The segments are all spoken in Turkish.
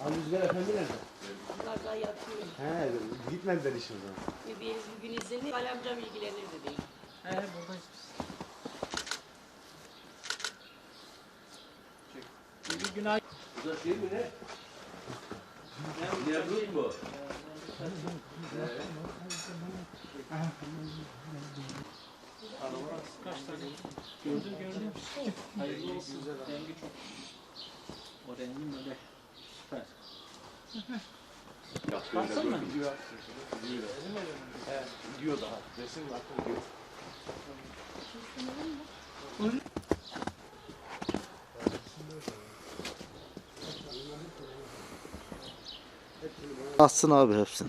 Abi Rüzgar Efendi nerede? Bunlar daha yatıyor. He, gitmediler işe o zaman. Bir Biz bugün izlenir. Ali amcam ilgilenirdi değil. He buradayız biz. Bir günah Bu da şey mi ne? Nemrut mu? Kaç tane? Gördüm gördüm. Hayırlı olsun. Rengi çok. O rengin böyle süper. Baksana mı? Gidiyor. Gidiyor. He, gidiyor daha. Resim var. Gidiyor. Atsın abi hepsini.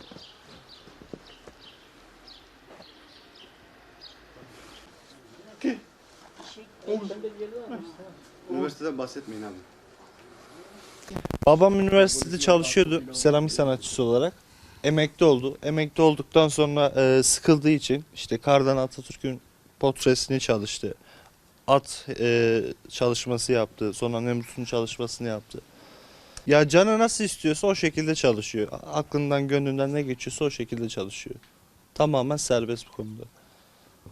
Üniversiteden bahsetmeyin abi. Babam üniversitede çalışıyordu seramik sanatçısı olarak. Emekli oldu. Emekli olduktan sonra e, sıkıldığı için işte Kardan Atatürk'ün portresini çalıştı. At e, çalışması yaptı. Sonra Nemrut'un çalışmasını yaptı. Ya canı nasıl istiyorsa o şekilde çalışıyor. Aklından gönlünden ne geçiyorsa o şekilde çalışıyor. Tamamen serbest bu konuda.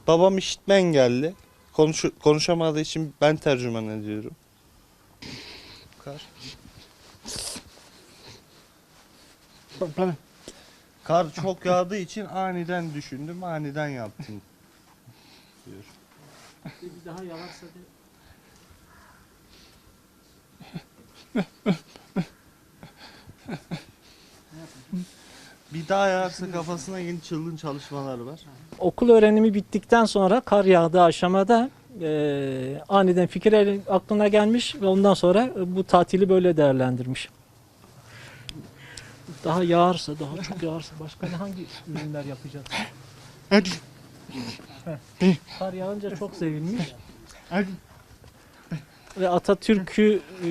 Babam işitme engelli. Konuş, konuşamadığı için ben tercüman ediyorum. Kar. Kar çok yağdığı için aniden düşündüm, aniden yaptım. diyor. Bir daha yağarsa de. daha yağarsa kafasına yeni çılgın çalışmalar var. Okul öğrenimi bittikten sonra kar yağdığı aşamada eee, aniden fikir aklına gelmiş ve ondan sonra e, bu tatili böyle değerlendirmiş. Daha yağarsa, daha çok yağarsa başka ne hangi ürünler yapacağız? Heh. Kar yağınca çok sevinmiş. Ve Atatürk'ü e,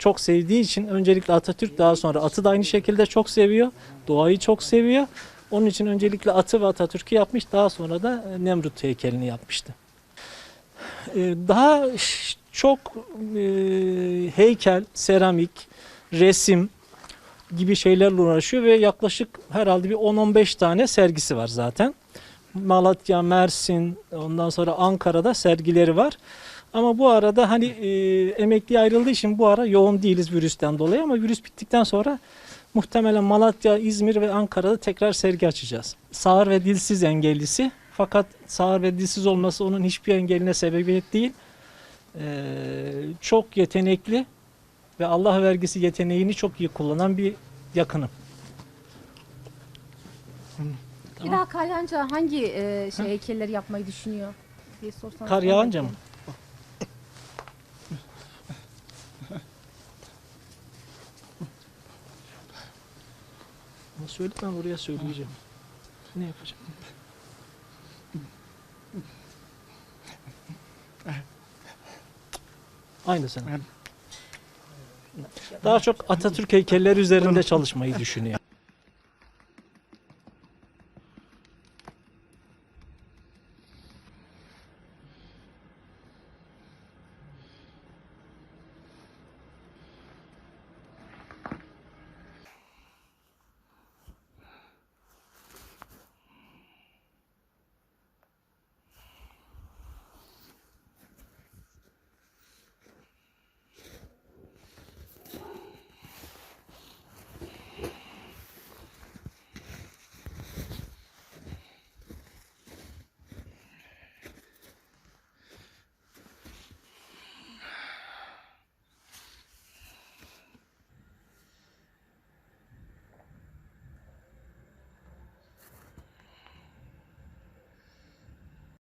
çok sevdiği için öncelikle Atatürk daha sonra atı da aynı şekilde çok seviyor. Doğayı çok seviyor. Onun için öncelikle atı ve Atatürk'ü yapmış. Daha sonra da e, Nemrut heykelini yapmıştı. E, Daha çok e, heykel, seramik, resim gibi şeylerle uğraşıyor ve yaklaşık herhalde bir 10-15 tane sergisi var zaten. Malatya, Mersin, ondan sonra Ankara'da sergileri var. Ama bu arada hani e, emekliye ayrıldığı için bu ara yoğun değiliz virüsten dolayı ama virüs bittikten sonra muhtemelen Malatya, İzmir ve Ankara'da tekrar sergi açacağız. Sağır ve dilsiz engellisi fakat sağır ve dilsiz olması onun hiçbir engeline sebebiyet değil. Ee, çok yetenekli ve Allah vergisi yeteneğini çok iyi kullanan bir yakınım. Bir daha kar yağınca hangi e, şey heykelleri yapmayı düşünüyor diye sorsanız. Kar yağınca mı? Söyle ben oraya söyleyeceğim. Ne yapacağım? Aynı sen. Daha çok Atatürk heykelleri üzerinde çalışmayı düşünüyor.